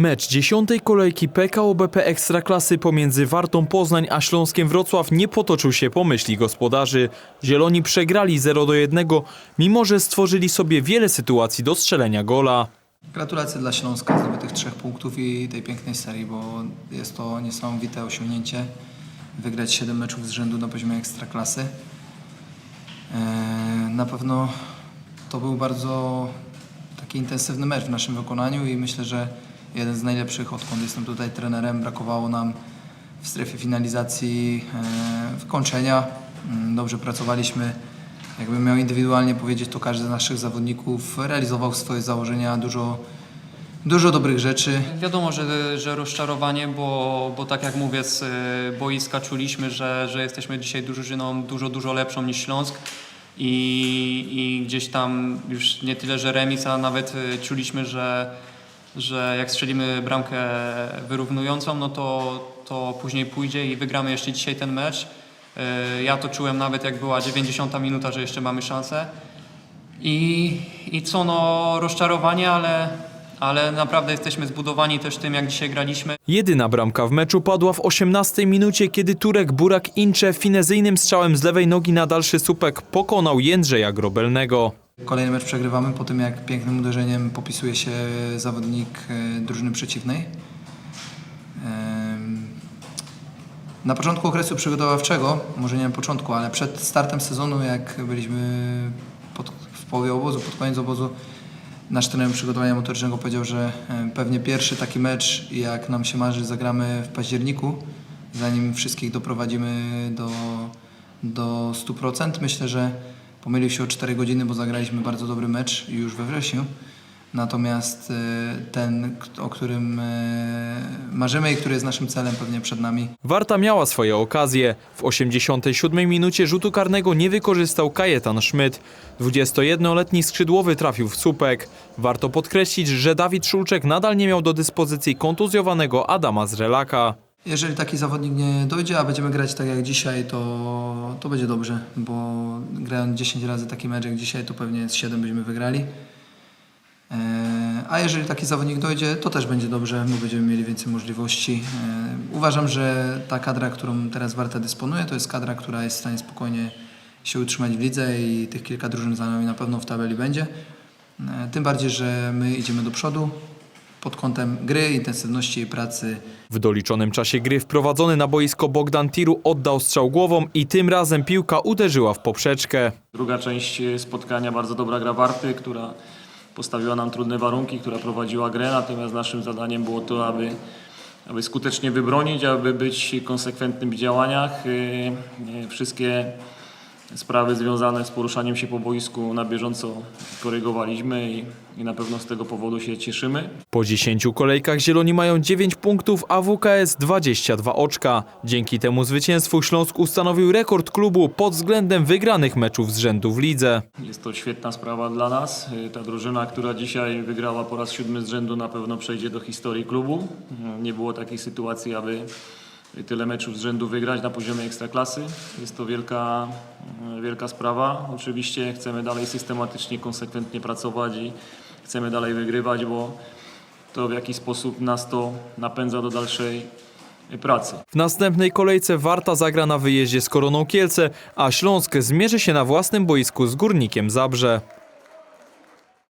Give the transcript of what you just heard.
Mecz dziesiątej kolejki PKO BP Ekstraklasy pomiędzy Wartą Poznań a Śląskiem Wrocław nie potoczył się po myśli gospodarzy. Zieloni przegrali 0 do 1, mimo że stworzyli sobie wiele sytuacji do strzelenia gola. Gratulacje dla Śląska zdobytych trzech punktów i tej pięknej serii, bo jest to niesamowite osiągnięcie. Wygrać 7 meczów z rzędu na poziomie ekstraklasy. Eee, Na pewno to był bardzo taki intensywny mecz w naszym wykonaniu i myślę, że jeden z najlepszych, odkąd jestem tutaj trenerem. Brakowało nam w strefie finalizacji eee, wykończenia. Mm, Dobrze pracowaliśmy. Jakbym miał indywidualnie powiedzieć, to każdy z naszych zawodników realizował swoje założenia, dużo, dużo dobrych rzeczy. Wiadomo, że, że rozczarowanie, bo, bo tak jak mówię, z y, boiska czuliśmy, że, że jesteśmy dzisiaj drużyną dużo, dużo lepszą niż Śląsk i, i gdzieś tam już nie tyle, że remis, a nawet y, czuliśmy, że, że jak strzelimy bramkę wyrównującą, no to, to później pójdzie i wygramy jeszcze dzisiaj ten mecz. Y, Ja to czułem nawet jak była 90 minuta, że jeszcze mamy szansę. I, I co, no rozczarowanie, ale, ale naprawdę jesteśmy zbudowani też tym, jak dzisiaj graliśmy. Jedyna bramka w meczu padła w 18 minucie, kiedy Turek Burak Incze finezyjnym strzałem z lewej nogi na dalszy słupek pokonał Jędrzeja Grobelnego. Kolejny mecz przegrywamy po tym, jak pięknym uderzeniem popisuje się zawodnik e, drużyny przeciwnej. Na początku okresu przygotowawczego, może nie na początku, ale przed startem sezonu, jak byliśmy pod, w połowie obozu, pod koniec obozu, nasz trener przygotowania motorycznego powiedział, że e, pewnie pierwszy taki mecz, jak nam się marzy, zagramy w październiku, zanim wszystkich doprowadzimy do, do 100%. Myślę, że pomylił się o 4 godziny, bo zagraliśmy bardzo dobry mecz już we wrześniu. Natomiast e, ten, o którym e, marzymy i który jest naszym celem pewnie przed nami, Warta miała swoje okazje. W 87 minucie rzutu karnego nie wykorzystał Kajetan Szmyt. 21-letni skrzydłowy trafił w słupek. Warto podkreślić, że Dawid Szulczek nadal nie miał do dyspozycji kontuzjowanego Adama Zrelaka. Jeżeli taki zawodnik nie dojdzie, a będziemy grać tak jak dzisiaj, to, to będzie dobrze, bo grając 10 razy taki mecz jak dzisiaj, to pewnie z 7 byśmy wygrali. E, A jeżeli taki zawodnik dojdzie, to też będzie dobrze, bo będziemy mieli więcej możliwości. E, Uważam, że ta kadra, którą teraz Warta dysponuje, to jest kadra, która jest w stanie spokojnie się utrzymać w lidze i tych kilka drużyn za nami na pewno w tabeli będzie. E, Tym bardziej, że my idziemy do przodu pod kątem gry, intensywności jej pracy, W doliczonym czasie gry wprowadzony na boisko Bogdan Tiru oddał strzał głową i tym razem piłka uderzyła w poprzeczkę. Druga część spotkania, bardzo dobra gra Warty, która postawiła nam trudne warunki, która prowadziła grę, natomiast naszym zadaniem było to, aby, aby skutecznie wybronić, aby być konsekwentnym w działaniach. E, e, Wszystkie sprawy związane z poruszaniem się po boisku na bieżąco korygowaliśmy i, i na pewno z tego powodu się cieszymy. Po 10 kolejkach Zieloni mają 9 punktów, a WKS 22 oczka. Dzięki temu zwycięstwu Śląsk ustanowił rekord klubu pod względem wygranych meczów z rzędu w lidze. Jest to świetna sprawa dla nas. Ta drużyna, która dzisiaj wygrała po raz siódmy z rzędu, na pewno przejdzie do historii klubu. Nie było takiej sytuacji, aby tyle meczów z rzędu wygrać na poziomie ekstraklasy. Jest to wielka, y, wielka sprawa. Oczywiście chcemy dalej systematycznie, konsekwentnie pracować i chcemy dalej wygrywać, bo to w jakiś sposób nas to napędza do dalszej pracy. W następnej kolejce Warta zagra na wyjeździe z Koroną Kielce, a Śląsk zmierzy się na własnym boisku z Górnikiem Zabrze.